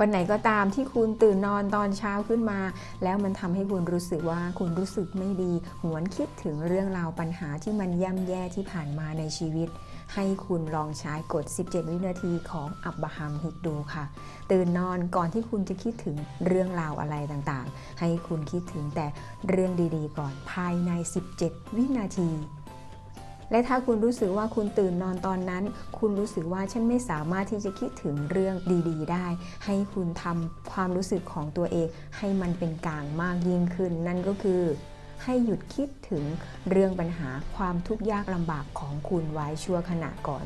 วันไหนก็ตามที่คุณตื่นนอนตอนเช้าขึ้นมา แล้วมันทำให้คุณรู้สึกว่าคุณรู้สึกไม่ดี หวนคิดถึงเรื่องราวปัญหาที่มันย่ำแย่ที่ผ่านมาในชีวิต ให้คุณลองใช้กฎ 17 วินาทีของอับบราฮัมฮิตดูค่ะ ตื่นนอนก่อนที่คุณจะคิดถึงเรื่องราวอะไรต่างๆ ให้คุณคิดถึงแต่เรื่องดีๆ ก่อนภายใน 17 วินาที และถ้าคุณรู้สึกว่าคุณตื่นนอนตอนนั้น คุณรู้สึกว่าฉันไม่สามารถที่จะคิดถึงเรื่องดีๆ ได้ ให้คุณทำความรู้สึกของตัวเอง ให้มันเป็นกลางมากยิ่งขึ้น นั่นก็คือให้หยุดคิดถึงเรื่องปัญหาความทุกข์ยากลำบากของคุณไว้ชั่วขณะก่อน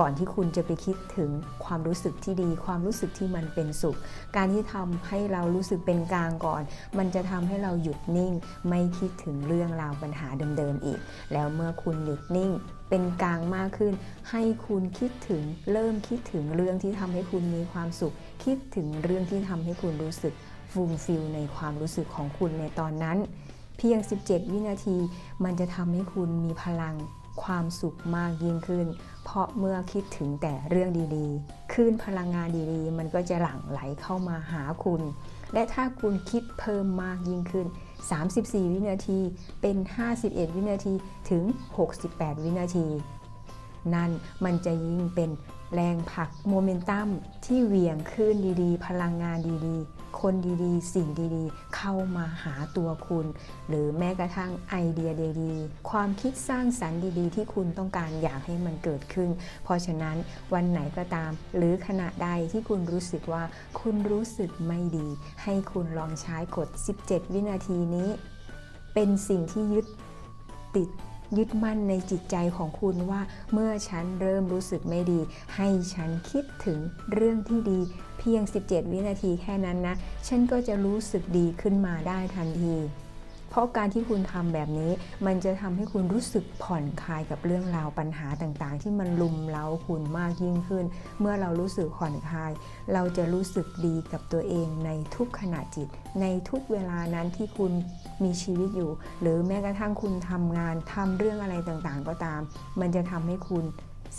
ก่อนที่คุณจะไปคิดถึงความรู้สึกที่ดี ความรู้สึกที่มันเป็นสุข การที่ทำให้เรารู้สึกเป็นกลางก่อน มันจะทำให้เราหยุดนิ่ง ไม่คิดถึงเรื่องราวปัญหาเดิมๆอีก แล้วเมื่อคุณหยุดนิ่งเป็นกลางมากขึ้น ให้คุณคิดถึงเริ่มคิดถึงเรื่องที่ทำให้คุณมีความสุข คิดถึงเรื่องที่ทำให้คุณรู้สึกฟูลฟิลในความรู้สึกของคุณในตอนนั้น เพียง 17 วินาที มันจะทำให้คุณมีพลัง ความสุขมากยิ่งขึ้น เพราะเมื่อคิดถึงแต่เรื่องดีๆคลื่นพลังงานดีๆ มันก็จะหลั่งไหลเข้ามาหาคุณ และถ้าคุณคิดเพิ่มมากยิ่งขึ้น 34 วินาทีเป็น 51 วินาทีถึง 68 วินาที นั่นมันจะยิ่งเป็นแรงผลักโมเมนตัมที่เหวี่ยงขึ้นดีๆ พลังงานดีๆ คนดีๆ สิ่งดีๆ เข้ามาหาตัวคุณ หรือแม้กระทั่งไอเดียดีๆ ความคิดสร้างสรรค์ดีๆ ที่คุณต้องการอยากให้มันเกิดขึ้น เพราะฉะนั้นวันไหนก็ตาม หรือขณะใดที่คุณรู้สึกว่าคุณรู้สึกไม่ดี ให้คุณลองใช้กฎ 17 วินาทีนี้ เป็นสิ่งที่ยึดติดยึดมั่นในจิตใจของคุณว่า เมื่อฉันเริ่มรู้สึกไม่ดี ให้ฉันคิดถึงเรื่องที่ดี เพียง 17 วินาทีแค่นั้นนะ ฉันก็จะรู้สึกดีขึ้นมาได้ทันที เพราะการที่คุณทำแบบนี้ มันจะทำให้คุณรู้สึกผ่อนคลายกับเรื่องราวปัญหาต่างๆ ที่มันลุมเล้าคุณมากยิ่งขึ้น เมื่อเรารู้สึกผ่อนคลาย เราจะรู้สึกดีกับตัวเองในทุกขณะจิต ในทุกเวลานั้นที่คุณมีชีวิตอยู่ หรือแม้กระทั่งคุณทำงานทำเรื่องอะไรต่างๆ ก็ตาม มันจะทำให้คุณ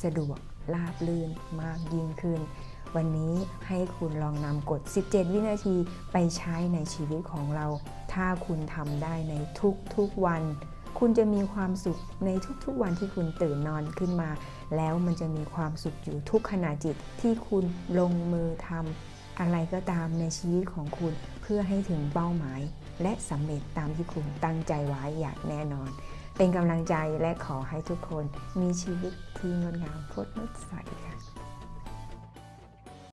สะดวกราบรื่นมากยิ่งขึ้น วันนี้ให้คุณลองนำกฎ 17 วินาทีไปใช้ในชีวิตของเรา ถ้าคุณทำได้ในทุกๆวัน คุณจะมีความสุขในทุกๆวันที่คุณตื่นนอนขึ้นมา แล้วมันจะมีความสุขอยู่ทุกขณะจิตที่คุณลงมือทำอะไรก็ตามในชีวิตของคุณเพื่อให้ถึงเป้าหมาย และสำเร็จตามที่คุณตั้งใจไว้อย่างแน่นอน เป็นกำลังใจและขอให้ทุกคนมีชีวิตที่งดงามโคตรสดใสค่ะ